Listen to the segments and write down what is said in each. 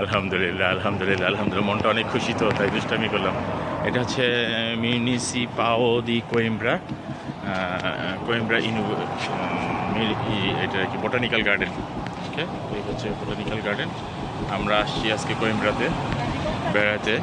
আলহামদুলিল্লাহ আলহামদুলিল্লাহ আলহামদুলিল্লাহ। মনটা অনেক খুশি তো, তাই দুষ্টামি করলাম। এটা হচ্ছে মিউনিসিপাও দি কোয়েম্ব্রা কোয়েম্ব্রা ইনু এটা কি, বোটানিক্যাল গার্ডেন। ওকে, এই হচ্ছে বোটানিক্যাল গার্ডেন। আমরা আসছি আজকে কোয়েম্ব্রাতে, বেড়াতে।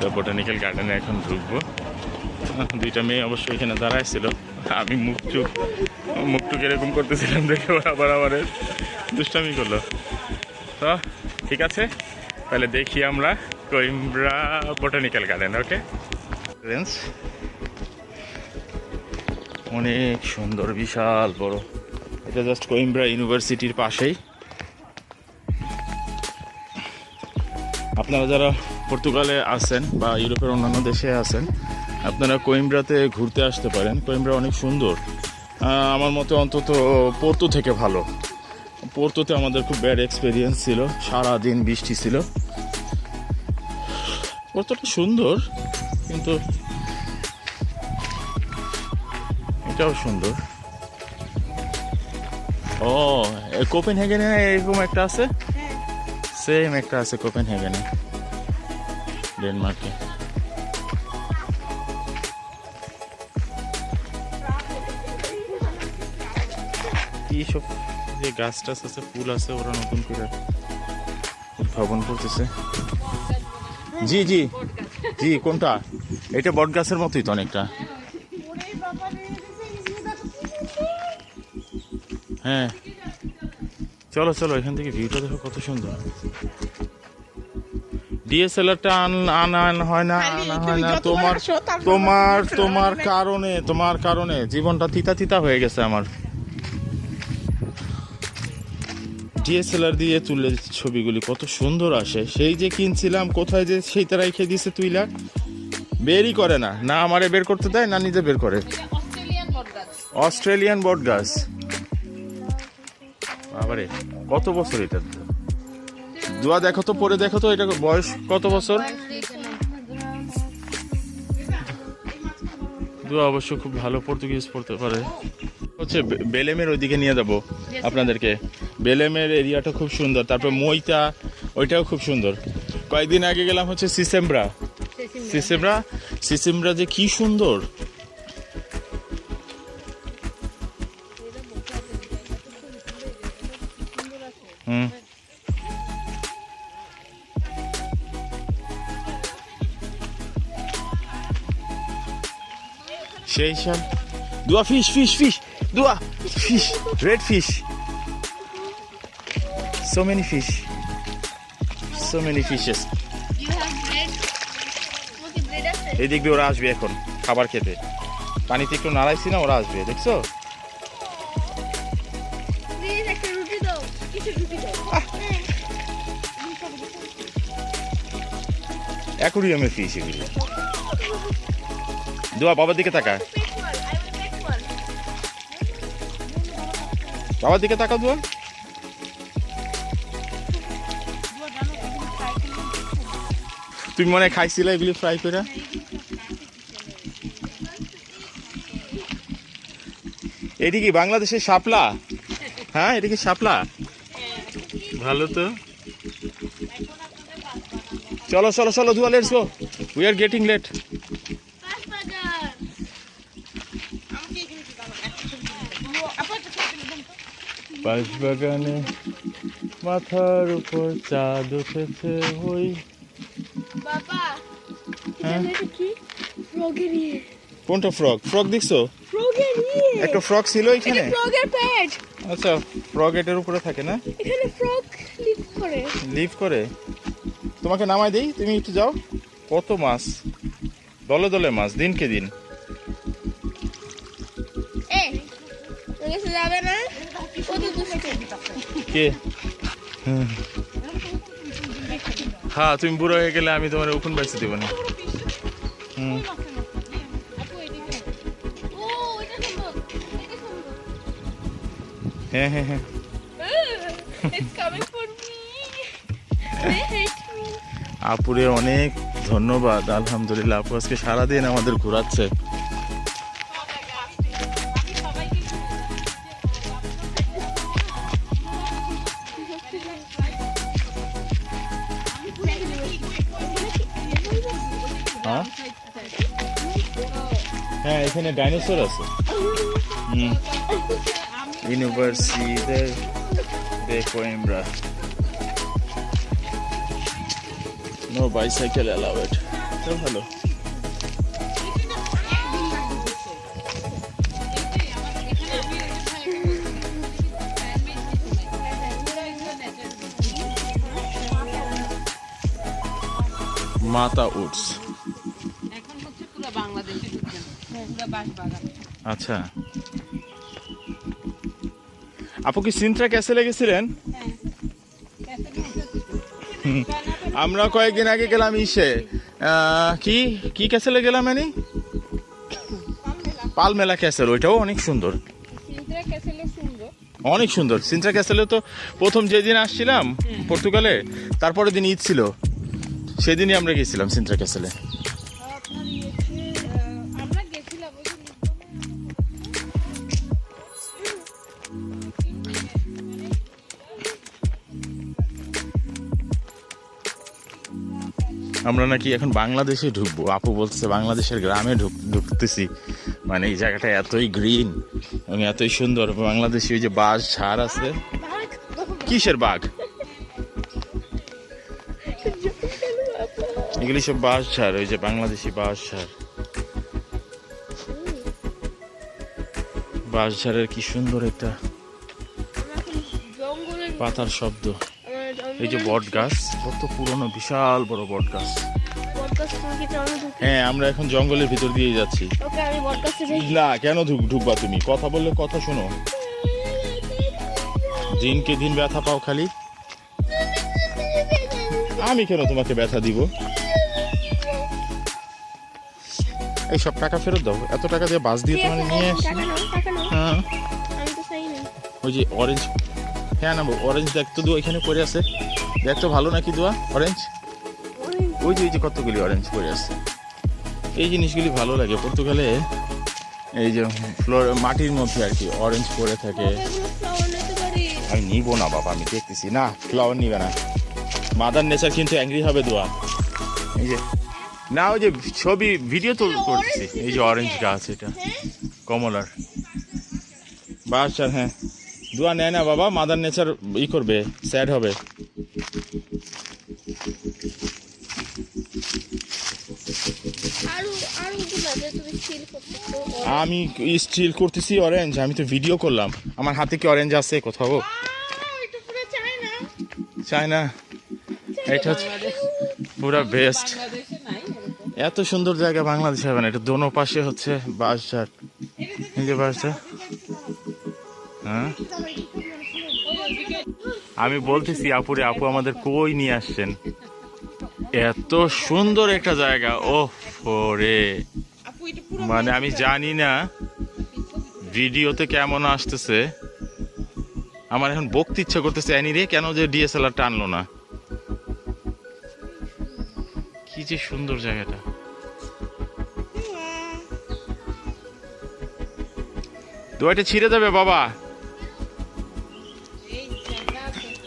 তো বোটানিক্যাল গার্ডেনে এখন ঢুকবো। দুইটা মেয়ে অবশ্যই এখানে দাঁড়াইছিল। আমি মুখ চুপ, মুখ টুক এরকম করতেছিলাম, দেখে আবার আবার দুষ্টামি করল। তো, ঠিক আছে, তাহলে দেখি আমরা কোইম্ব্রা বোটানিক্যাল গার্ডেন ওকে অনেক সুন্দর, বিশাল বড়। এটা জাস্ট কোইম্ব্রা ইউনিভার্সিটির পাশেই। আপনারা যারা পর্তুগালে আছেন বা ইউরোপের অন্যান্য দেশে আছেন আপনারা কোয়েম্ব্রাতে ঘুরতে আসতে পারেন। কোয়েম্ব্রা অনেক সুন্দর। আমার মতে অন্তত পোর্তো থেকে ভালো। পোর্তোতে আমাদের খুব ব্যাড এক্সপিরিয়েন্স ছিল। সারা দিন বৃষ্টি ছিল। পোর্তোটা সুন্দর কিন্তু এটাও সুন্দর। ও কোপেন হেগেনে এরকম একটা আছে? সেম একটা আছে কোপেন হেগেনে ডেনমার্কে কি সব যে গাছ টাছ আছে ফুল আছে ওরা নতুন করে উদ্ভাবন করতেছে। জি জি জি কোনটা? এটা বট গাছের মতোই তো অনেকটা। হ্যাঁ। চলো চলো এখান থেকে ভিউটা দেখো কত সুন্দর। ডিএসএলআরটা আনা আনা হয় না আনা হয় না তোমার তোমার তোমার কারণে তোমার কারণে জীবনটা তিতা তিতা হয়ে গেছে আমার। ডিএসএলআর দিয়ে তুলে ছবিগুলি কত সুন্দর আসে। সেই যে কিনছিলাম কোথায় যে সেই সেইটা রেখে দিছে তুইলা বেরই করে না। না আমারে বের করতে দেয় না নিজে বের করে। অস্ট্রেলিয়ান বট গাছ। বাবারে কত বছর এটা? দোয়া দেখো তো পরে দেখো তো এটা বয়স কত বছর? দোয়া অবশ্য খুব ভালো পর্তুগিজ পড়তে পারে। হচ্ছে বেলেমের ওইদিকে নিয়ে যাব আপনাদেরকে। বেলেমের এরিয়াটা খুব সুন্দর তারপর মইতা ওইটাও খুব সুন্দর। কয়েকদিন আগে গেলাম হচ্ছে সিসেমরা। সিসেমরা? সিসেমব্রা যে কি সুন্দর। হুম। সেই সব দুয়া ফিশ ফিশ ফিশ দুয়া fish red fish so many fish so many fishes you have bread মুতি bread আছে? এই দিক দিয়ে ওরা আসবে এখন খাবার খেতে। পানিতে একটু নাড়াইছি না ওরা আসবে দেখছ? অ্যাকুরিয়ামের ফিশ এগুলো। দুয়া বাবার দিকে তাকা বাবার দিকে তাকা দুয়া। তুমি মনে খাইছিলে এগুলি ফ্রাই করে? এটি কি বাংলাদেশের শাপলা? হ্যাঁ এটা কি শাপলা? ভালো তো। চলো চলো চলো দুয়া let's go we are getting late বাগানে মাথার উপর চাঁদ উঠেছে, ওই কোনটা ফ্রক ফ্রক দেখছ? একটা ফ্রক ছিল এখানে? ফ্রগের পেট আচ্ছা ফ্রক এটার উপরে থাকে না? এখানে ফ্রগ লিভ করে। লিভ করে? তোমাকে নামাই দেই তুমি একটু যাও। কত মাছ? দলে দলে মাছ দিনকে দিন। যাবে না? কে? হুম। হ্যাঁ তুমি বুড়ো হয়ে গেলে আমি তোমার উকুন বাইসে দেবো না। হ্যাঁ হ্যাঁ হ্যাঁ. আপুরে অনেক ধন্যবাদ আলহামদুলিল্লাহ। আপু আজকে সারাদিন আমাদের ঘোরাচ্ছে। এখানে ডাইনোসর আছে university de Coimbra. No bicycle allowed. তো ভালো মাতা উডস এখন হচ্ছে পুরো বাংলাদেশে আচ্ছা। আপু কি সিন্ত্রা ক্যাসেলে গেছিলেন? আমরা কয়েকদিন আগে গেলাম ইসে। কি কি ক্যাসেলে গেলাম মানে পালমেলা ক্যাসেল ওইটাও অনেক সুন্দর। অনেক সুন্দর। সিন্ত্রা ক্যাসেলে তো প্রথম যেদিন আসছিলাম পর্তুগালে তারপরে দিন ঈদ ছিল। সেদিনই আমরা গেছিলাম সিন্ত্রা ক্যাসেলে। আমরা নাকি এখন বাংলাদেশে ঢুকবো। আপু বলতেছে, বাংলাদেশের গ্রামে ঢুক ঢুকতেছি। মানে এই জায়গাটা এতই গ্রিন এবং এতই সুন্দর। বাংলাদেশি ওই যে বাঁশ, ঝাড় আছে। কিসের বাঘ? এগুলি সব বাঁশ, ঝাড়। ওই যে বাংলাদেশি বাঁশ, ঝাড়। বাঁশ, ঝাড়ের কি সুন্দর একটা পাতার শব্দ। এই যে বট গাছ কত পুরনো বিশাল বড় বট গাছ। হ্যাঁ আমরা এখন জঙ্গলের ভিতর দিয়ে যাচ্ছি। না কেন ঢুক ঢুকবা তুমি? কথা বললে কথা শোনো। দিনকে দিন ব্যথা পাও খালি। আমি কেন তোমাকে ব্যথা দিব? এই সব টাকা ফেরত দাও। এত টাকা দিয়ে বাস দিয়ে তোমার নিয়ে হ্যাঁ। ওই যে অরেঞ্জ হ্যাঁ না অরেঞ্জ দেখ তো দোয়া এখানে পড়ে আছে। দেখ ভালো নাকি দোয়া? অরেঞ্জ ওই যে ওই যে কতগুলি অরেঞ্জ পড়ে আছে। এই জিনিসগুলি ভালো লাগে। পর্তুগালে এই যে ফ্লোর, মাটির মধ্যে আর কি অরেঞ্জ পড়ে থাকে। পারি আমি নিব না বাবা, আমি দেখতেছি। না ফ্লাওয়ার নিবে না। মাদার নেচার কিন্তু অ্যাংরি হবে দোয়া। এই যে, না, ওই যে ছবি ভিডিও তো করছি এই যে অরেঞ্জ গাছ এটা, কমলার। বাস আর হ্যাঁ। দোয়া নেয় না বাবা মাদার নেচার ই করবে স্যাড হবে আরও আরও গুলো যে তুমি ফিল করতে আমি স্টিল করতেছি অরেঞ্জ আমি তো ভিডিও করলাম। আমার হাতে কি অরেঞ্জ আছে কোথাও? চাই না এটা হচ্ছে পুরা বেস্ট বাংলাদেশে নাই এরকম। এত সুন্দর জায়গা বাংলাদেশে হবে না এটা দোনো পাশে হচ্ছে বাঁশঝাড় এই যে বাঁশঝাড় হ্যাঁ? আমি বলতেছি, আপুরে, আপু আমাদের কই নিয়ে আসছেন? এত সুন্দর একটা জায়গা ও রে মানে আমি জানি না ভিডিওতে কেমন আসতেছে। আমার এখন বকতে ইচ্ছা করতেছে, অ্যানি রে, কেন যে ডিএসএলআর টানলো না? কি যে সুন্দর জায়গাটা। দোয়াটা ছিঁড়ে যাবে, বাবা।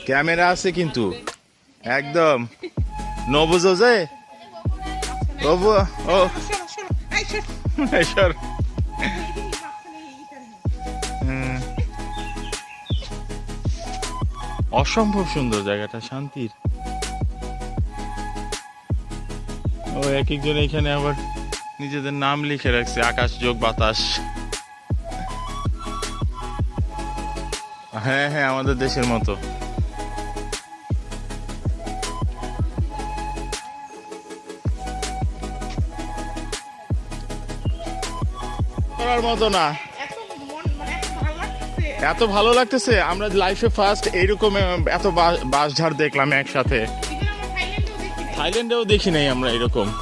ক্যামেরা আছে কিন্তু। একদম। নবুজো যে ও। অসম্ভব সুন্দর জায়গাটা, শান্তির। ও, এক একজন এখানে আবার নিজেদের নাম লিখে রাখছে, আকাশ যোগ বাতাস। হ্যাঁ হ্যাঁ আমাদের দেশের মতো। করার মতো না। এত মন এত ভালো লাগতেছে। আমরা লাইফে ফার্স্ট এইরকম এত বা- বাঁশঝাড় দেখলাম একসাথে। থাইল্যান্ডেও দেখি নাই। আমরা এরকম।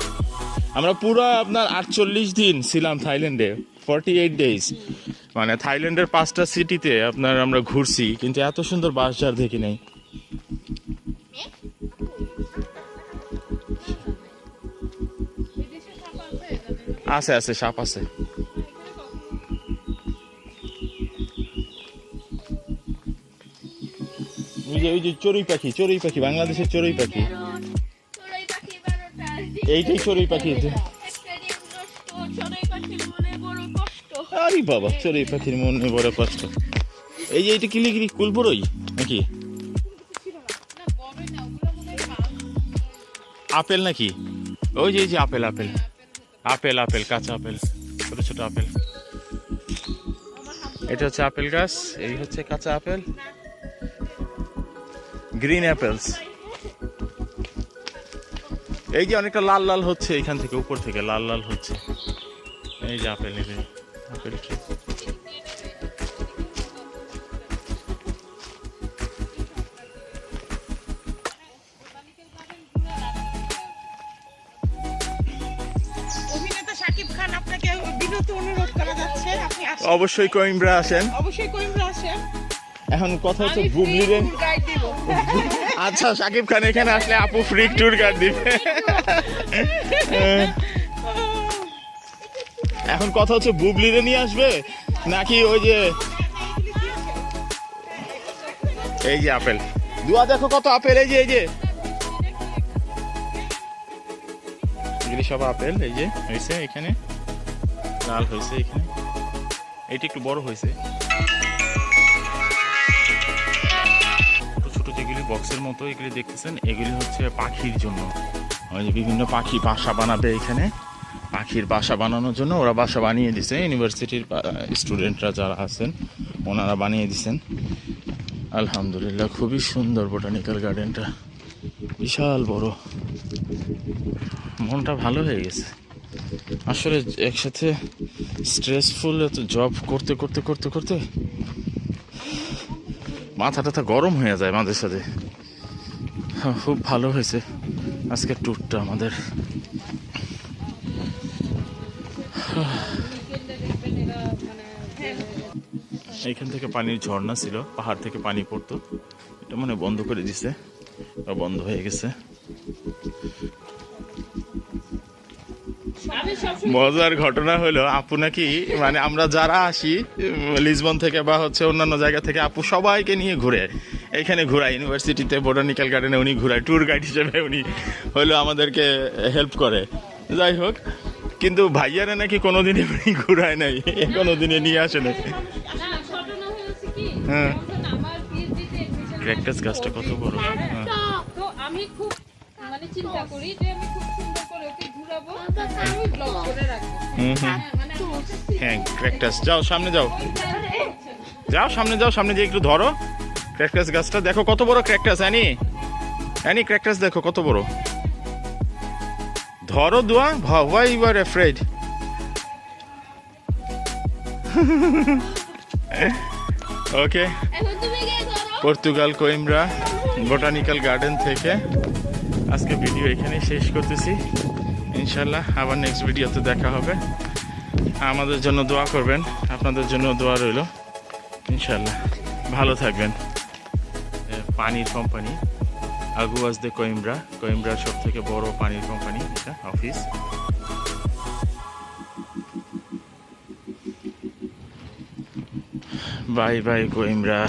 আমরা পুরো আপনার আটচল্লিশ দিন ছিলাম থাইল্যান্ডে ফর্টি এইট ডেজ মানে থাইল্যান্ডের পাঁচটা সিটিতে আপনার আমরা ঘুরছি কিন্তু এত সুন্দর বাঁশঝাড় দেখি নাই। আছে আছে সাপ আছে। ওই যে ওই যে চড়ুই পাখি চড়ুই পাখি, বাংলাদেশের চড়ুই পাখি। চড়াই এইটাই চড়ুই পাখি চড়াই আরে বাবা চোরে পাখির মনে বড় কষ্ট। এই যে এটা কিলিগিরি কুলপুরই নাকি? আপেল নাকি? ওই যে, এই যে আপেল আপেল। আপেল আপেল, কাঁচা আপেল, ছোট ছোট আপেল। এটা হচ্ছে আপেল গাছ, এই হচ্ছে কাঁচা আপেল। গ্রিন অ্যাপেলস এই যে অনেকটা লাল লাল হচ্ছে এখান থেকে উপর থেকে লাল লাল হচ্ছে। এই যে আপেল নেবে। আপেল ট্রি অবশ্যই কইমরা আসেন। অবশ্যই কইমরা আসেন। এখন কথা হচ্ছে বুবলিরে গাইড আচ্ছা সাকিব খান এখানে আসলে আপু ফ্রি ট্যুর গাইড দিবে। এখন কথা হচ্ছে, বুবলিরে নিয়ে আসবে নাকি ওই যে এই যে আপেল। দুয়া দেখো কত আপেল, এই যে এই যে। এগুলি সব আপেল, এই যে হয়েছে এখানে। লাল হয়েছে এখানে। এটি একটু বড় হয়েছে। বক্সের মতো এগুলি দেখতেছেন, এগুলি হচ্ছে পাখির জন্য। ওই বিভিন্ন পাখি বাসা বানাবে এখানে। পাখির বাসা বানানোর জন্য ওরা বাসা বানিয়ে দিছে। ইউনিভার্সিটির স্টুডেন্টরা যারা আছেন, ওনারা বানিয়ে দিছেন। আলহামদুলিল্লাহ, খুবই সুন্দর বোটানিক্যাল গার্ডেনটা বিশাল বড়। মনটা ভালো হয়ে গেছে। আসলে একসাথে স্ট্রেসফুল এত জব করতে করতে করতে করতে মাথা টাথা গরম হয়ে যায় মাঝে সাথে খুব ভালো হয়েছে। আজকের ট্যুরটা আমাদের। এইখান থেকে পানির ঝর্ণা ছিল, পাহাড় থেকে পানি পড়তো। এটা মানে বন্ধ করে দিছে বন্ধ হয়ে গেছে। মজার ঘটনা হলো, আপু নাকি মানে আমরা যারা আসি লিসবন থেকে বা হচ্ছে অন্যান্য জায়গা থেকে, আপু সবাইকে নিয়ে ঘুরে। এখানে ঘোরায় ইউনিভার্সিটিতে বোটানিক্যাল গার্ডেনে উনি ঘুরায় ট্যুর গাইড হিসেবে উনি হলো আমাদেরকে হেল্প করে। যাই হোক কিন্তু ভাইয়ারা নাকি কোনোদিনই উনি ঘুরায় নাই কোনোদিনে নিয়ে আসে না না ঘটনা হয়েছে কি হ্যাঁ। ক্র্যাকটাস গাছটা কত বড়। হ্যাঁ। তো আমি খুব মানে চিন্তা করি যে আমি খুব সুন্দর করে ওকে ঘুরাবো আমি ব্লগ করে রাখব। হুম হুম। হ্যাঁ মানে হ্যাঁ ক্র্যাকটাস যাও সামনে যাও। যাও সামনে যাও সামনে যে একটু ধরো। ক্র্যাকটাস গাছটা দেখো কত বড় ক্র্যাকটাস অ্যানি অ্যানি ক্র্যাকটাস দেখো কত বড়। ধরো দোয়া why you are afraid okay Portugal Coimbra botanical garden থেকে। আজকে ভিডিও এখানেই শেষ করতেছি। ইনশাল্লাহ আবার নেক্সট ভিডিওতে দেখা হবে। আমাদের জন্য দোয়া করবেন। আপনাদের জন্য দোয়া রইল। ইনশাল্লাহ ভালো থাকবেন। পানির কোম্পানি আগুয়াজ দে কোইমরা কোইমরার সব থেকে বড় পানির কোম্পানি এটা অফিস বাই বাই কোইমরা